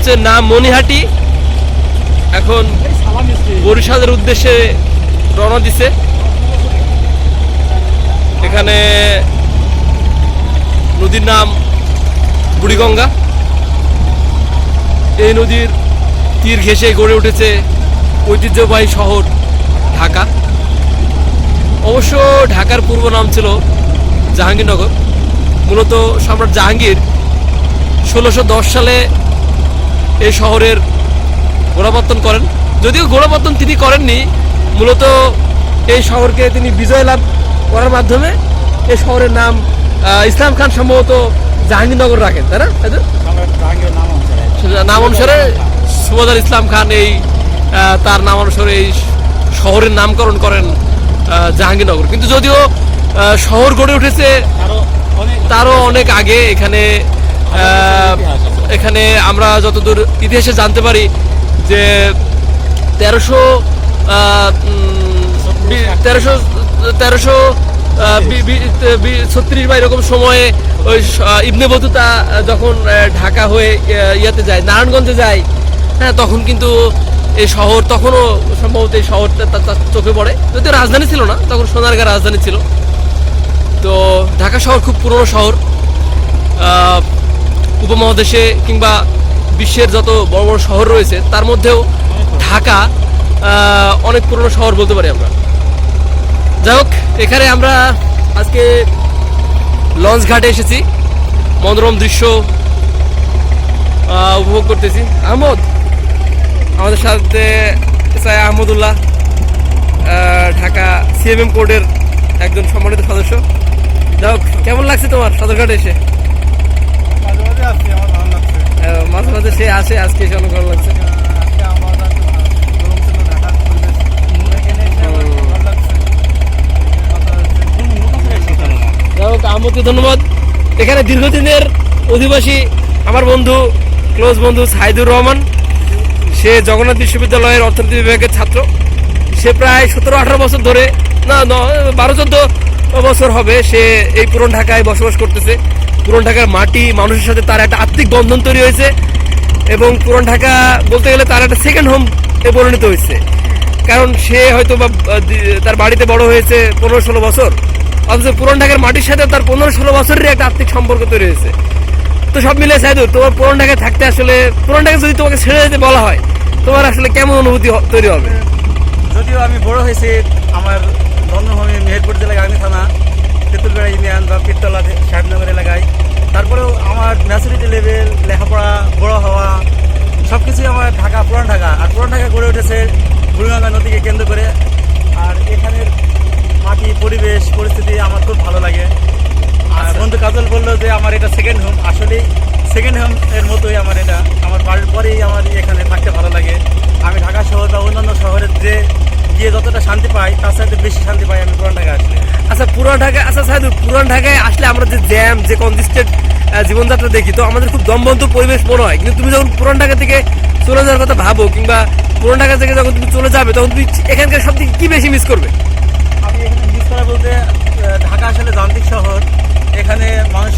লঞ্চের নাম মনিহাটি এখন বরিশালের উদ্দেশ্যে রওনা দিছে। এখানে নদীর নাম বুড়িগঙ্গা। এই নদীর তীর ঘেঁষে গড়ে উঠেছে ঐতিহ্যবাহী শহর ঢাকা। অবশ্য ঢাকার পূর্ব নাম ছিল জাহাঙ্গীরনগর। মূলত সম্রাট জাহাঙ্গীর ষোলোশো সালে এই শহরের গোড়াপত্তন করেন। যদিও গোড়াপত্তন তিনি করেননি মূলত এই শহরকে তিনি বিজয় লাভ করার মাধ্যমে এই শহরের নাম ইসলাম খান সম্ভবত জাহাঙ্গীরনগর রাখেন তাই না? নাম অনুসারে সুবাদার ইসলাম খান এই তার নাম অনুসারে এই শহরের নামকরণ করেন জাহাঙ্গীরনগর। কিন্তু যদিও শহর গড়ে উঠেছে তারও অনেক আগে এখানে এখানে আমরা যতদূর ইতিহাসে জানতে পারি যে তেরোশো তেরোশো তেরোশো ছত্রিশ বা এরকম সময়ে ওই ইবনে বতুতা যখন ঢাকা হয়ে ইয়াতে যায়, নারায়ণগঞ্জে যায় হ্যাঁ তখন কিন্তু এই শহর, তখনও সম্ভবত এই শহরটা তার চোখে পড়ে। যদিও রাজধানী ছিল না, তখন সোনারগাঁ রাজধানী ছিল। তো ঢাকা শহর খুব পুরনো শহর। উপমহাদেশে কিংবা বিশ্বের যত বড় বড় শহর রয়েছে তার মধ্যেও ঢাকা অনেক পুরনো শহর বলতে পারি আমরা। যাই হোক এখানে আমরা আজকে লঞ্চ ঘাটে এসেছি। মনোরম দৃশ্য উপভোগ করতেছি। আহমদ আমাদের সাথে এসআই আহমদুল্লাহ আহ, ঢাকা সিএমএম কোর্টের একজন সম্মানিত সদস্য। যাই হোক কেমন লাগছে তোমার সদরঘাটে এসে? মাঝে মাঝে সে আসে, আজকে লাগছে। ধন্যবাদ। এখানে দীর্ঘদিনের অধিবাসী আমার বন্ধু, ক্লোজ বন্ধু সাইদুর রহমান। সে জগন্নাথ বিশ্ববিদ্যালয়ের অর্থনীতি বিভাগের ছাত্র। সে প্রায় সতেরো আঠারো বছর ধরে ন- বারো, চোদ্দ বছর হবে সে এই পুরন ঢাকায় বসবাস করতেছে। পুরন ঢাকার মাটি, মানুষের সাথে তার একটা আত্মিক বন্ধন তৈরি হয়েছে এবং পুরন ঢাকা বলতে গেলে তার একটা সেকেন্ড হোম এ পরিণত হয়েছে। কারণ সে হয়তো বা তার বাড়িতে বড় হয়েছে পনেরো ষোলো বছর। অথচ পুরন ঢাকার মাটির সাথে তার পনেরো ষোলো বছরের একটা আত্মিক সম্পর্ক তৈরি হয়েছে। তো সব মিলে সাইদুর তোমার পুরন ঢাকায় থাকতে আসলে, পুরন ঢাকা যদি তোমাকে ছেড়ে যেতে বলা হয়, তোমার আসলে কেমন অনুভূতি তৈরি হবে? যদিও আমি বড় হয়েছি, আমার জন্মভূমি মেহেরপুর জেলা গাংনী থানা তেঁতুলবেড়া ইউনিয়ন বা পিরতলা সাহেবনগর এলাকায়। তারপরেও আমার ম্যাচুরিটি লেভেল লেখাপড়া বড় হওয়া সব কিছুই আমার ঢাকা পুরান ঢাকা। আর পুরান ঢাকা গড়ে উঠেছে বুড়িগঙ্গা নদীকে কেন্দ্র করে। আর এখানের মাটি পরিবেশ পরিস্থিতি আমার খুব ভালো লাগে। আর আচ্ছা। বন্ধু কাজল বলল যে আমার এটা সেকেন্ড হোম আসলেই সেকেন্ড হোম এর মতোই আমার এটা। আমার বাড়ির পরেই আমার এখানে থাকতে ভালো লাগে। আমি ঢাকা শহর বা অন্যান্য শহরের যে গিয়ে যতটা শান্তি পাই তার সাথে বেশি শান্তি পাই আমি পুরান ঢাকা আসলে। আচ্ছা পুরান ঢাকায় আচ্ছা সাইদুর পুরান ঢাকায় আসলে আমরা যে জ্যাম যে কনজিস্টেড জীবনযাত্রা দেখি তো আমাদের খুব দমবন্ধ পরিবেশ মনে হয়। কিন্তু তুমি যখন পুরান ঢাকা থেকে চলে যাওয়ার কথা ভাবো কিংবা পুরান ঢাকা থেকে যখন তুমি চলে যাবে তখন তুমি এখানকার সব থেকে কি বেশি মিস করবে? আমি এখানে মিস করা বলতে ঢাকা আসলে যান্ত্রিক শহর। এখানে মানুষ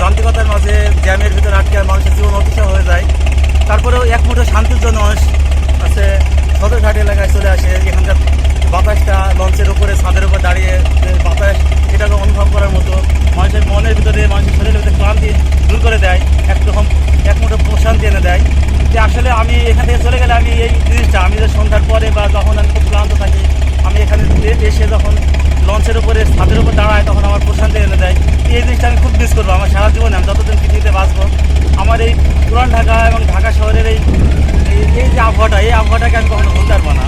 যান্ত্রিকতার মাঝে জ্যামের ভিতরে আটকে আর মানুষের জীবন অতিশয় হয়ে যায়। তারপরেও এক মুঠো শান্তির জন্য মানুষ আছে। সদরঘাট এলাকায় চলে আসে। এখানকার বাতাসটা লঞ্চের উপরে, ছাদের উপর দাঁড়িয়ে বাতাস এটাকে অনুভব করার মতো মানুষের মনের ভিতরে মানুষের শরীরের ভিতরে ক্লান্তি দূর করে দেয় একরকম এক মুঠো প্রশান্তি এনে দেয়। যে আসলে আমি এখান থেকে চলে গেলে আমি এই জিনিসটা, আমি যে সন্ধ্যার পরে বা যখন আমি খুব ক্লান্ত থাকি, আমি এখানে এসে যখন লঞ্চের উপরে, ছাদের উপর দাঁড়ায়, তখন আমার প্রশান্তি এনে দেয়। এই জিনিসটা আমি খুব মিস করব, আমার সারা জীবনে, আমি যতদিন পৃথিবীতে বাঁচবো, আমার এই পুরান ঢাকা এবং ঢাকা শহরের এই এই- যে আবহাওয়াটা এই আবহাওয়াটাকে আমি কখনো ভুলতে পারব না।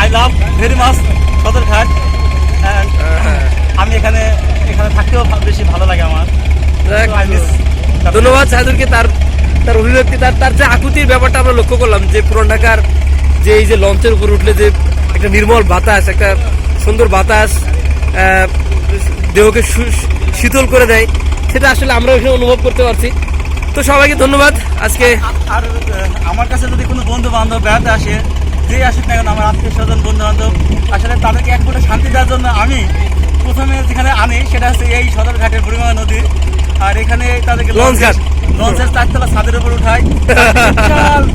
I love very much Sadarghat আমি এখানে এখানে থাকতেও বেশি ভালো লাগে আমার। ধন্যবাদ সাইদুরকে তার তার অভিব্যক্তি তার তার যে আকুতির ব্যাপারটা আমরা লক্ষ্য করলাম যে পুরান ঢাকার যে এই যে লঞ্চের উপর উঠলে যে একটা নির্মল বাতাস একটা সুন্দর বাতাস দেহকে শীতল করে দেয় সেটা আসলে আমরা এখানে অনুভব করতে পারছি। তো সবাইকে ধন্যবাদ। আজকে আর আমার কাছে যদি কোনো বন্ধু বান্ধব বেড়াতে আসে যে আসুক না কেন আমার আত্মীয় স্বজন বন্ধু বান্ধব আসলে তাদেরকে এক ফুটে শান্তি দেওয়ার জন্য আমি প্রথমে যেখানে আনি সেটা হচ্ছে এই সদরঘাটের বুড়িমা নদী। আর এখানে তাদেরকে লঞ্চ ঘাট। লঞ্চের চারতলা ছাদের উপর উঠায়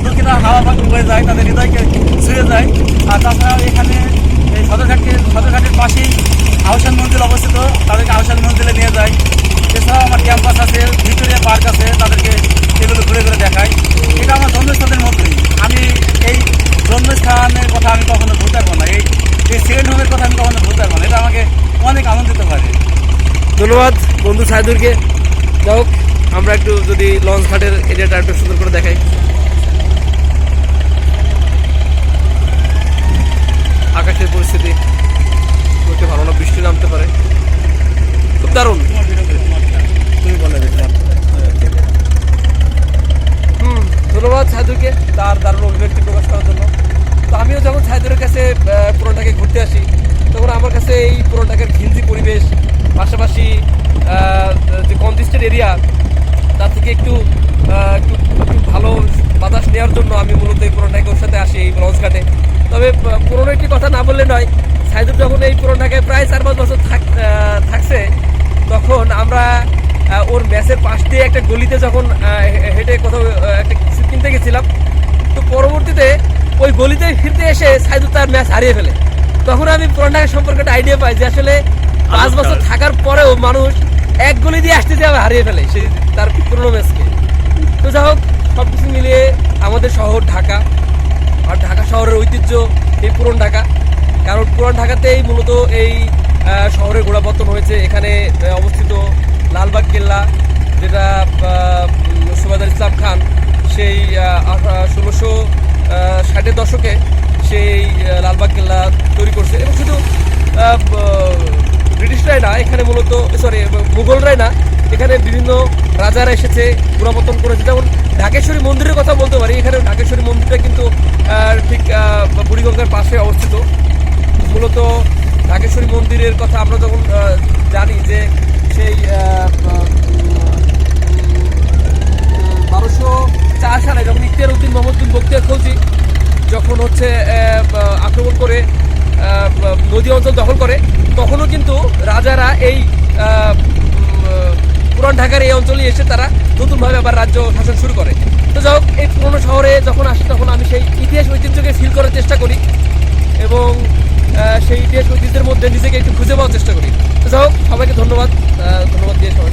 দক্ষিণা হাওয়া ভাঙ- হয়ে যায় তাদের হৃদয়কে ছুঁয়ে যায়। আর তাছাড়া এখানে এই সদরঘাটকে সদরঘাটের পাশেই আহসান মন্দির অবস্থিত। তাদেরকে আহসান মন্দিরে নিয়ে যায়। এছাড়াও আমার ক্যাম্পাস আছে, ভিক্টোরিয়া পার্ক আছে, তাদেরকে এগুলো ঘুরে ঘুরে দেখাই। এটা আমার জন্মস্থানের মতোই আমি এই জন্মস্থানের কথা আমি কখনো ভুলতে পারব না। এই এই সেকেন্ড হোমের কথা আমি কখনো ভুলতে পারব না। এটা আমাকে অনেক আনন্দিত করে। ধন্যবাদ বন্ধু সাইদুরকে যাই হোক, আমরা একটু যদি লঞ্চ ঘাটের এরিয়াটা একটু সুন্দর করে দেখাই। আকাশের পরিস্থিতি একটা ভালো না, বৃষ্টি নামতে পারে। খুব দারুণ তুমি বলে হুম ধন্যবাদ সাইদুরকে তার দারুণ অভিব্যক্তি প্রকাশ করার জন্য তো আমিও যখন সাইদুরের কাছে আহ, পুরোটাকে ঘুরতে আসি। তখন আমার কাছে এই পুরোটাকের ঘিঞ্জি পরিবেশ, পাশাপাশি যে কনজেস্টেড এরিয়া তার থেকে একটু একটু ভালো বাতাস নেওয়ার জন্য আমি মূলত এই পুরোটাকে ওর সাথে আসি এই লঞ্চ ঘাটে। তবে পুরোনো একটি কথা না বললে নয়, সাইদুর যখন এই পুরোটাকে প্রায় চার পাঁচ বছর থাক থাকছে, তখন আমরা ওর ম্যাচের পাশ দিয়ে একটা গলিতে যখন হেঁটে কোথাও একটা কিছু কিনতে গেছিলাম, তো পরবর্তীতে ওই গলিতে ফিরতে এসে সাইদুর তার ম্যাচ হারিয়ে ফেলে। তখন আমি পুরানঢাকা সম্পর্কে একটা আইডিয়া পাই যে আসলে পাঁচ বছর থাকার পরেও মানুষ এক গলি দিয়ে আসতে যাবে হারিয়ে ফেলে। সে তার পুরনো ম্যাচকে। তো যাই হোক সব কিছু মিলিয়ে আমাদের শহর ঢাকা। আর ঢাকা শহরের ঐতিহ্য এই পুরন ঢাকা। কারণ পুরান ঢাকাতেই মূলত এই শহরের গোড়াপত্তন হয়েছে। এখানে অবস্থিত লালবাগ কেল্লা যেটা সুবাদার ইসলাম খান সেই ষোলোশো ষাটের দশকে সেই লালবাগ কেল্লা তৈরি করছে। এবং শুধু ব্রিটিশরাই না, এখানে মূলত সরি মুঘলরাই না, এখানে বিভিন্ন রাজারা এসেছে গোড়াপত্তন করেছে। যেমন ঢাকেশ্বরী মন্দিরের কথা বলতে পারি, এখানে ঢাকেশ্বরী মন্দিরটা কিন্তু ঠিক বুড়িগঙ্গার পাশে অবস্থিত। মূলত ঢাকেশ্বরী মন্দিরের কথা আমরা যখন জানি যে সেই বারোশো চার সালে যখন ইখতিয়ার উদ্দিন মোহাম্মদ বিন বক্তিয়ার খলজি যখন হচ্ছে আক্রমণ করে নদী অঞ্চল দখল করে, তখনও কিন্তু রাজারা এই পুরান ঢাকার এই অঞ্চলে এসে তারা নতুনভাবে আবার রাজ্য শাসন শুরু করে তো যাই হোক, এই পুরনো শহরে যখন আসি, তখন আমি সেই ইতিহাস ঐতিহ্যকে ফিল করার চেষ্টা করি এবং সেই ইতিহাস ঐতিহ্যের মধ্যে নিজেকে একটু খুঁজে পাওয়ার চেষ্টা করি তো যাই হোক, সবাইকে ধন্যবাদ ধন্যবাদ দিয়ে সবাই।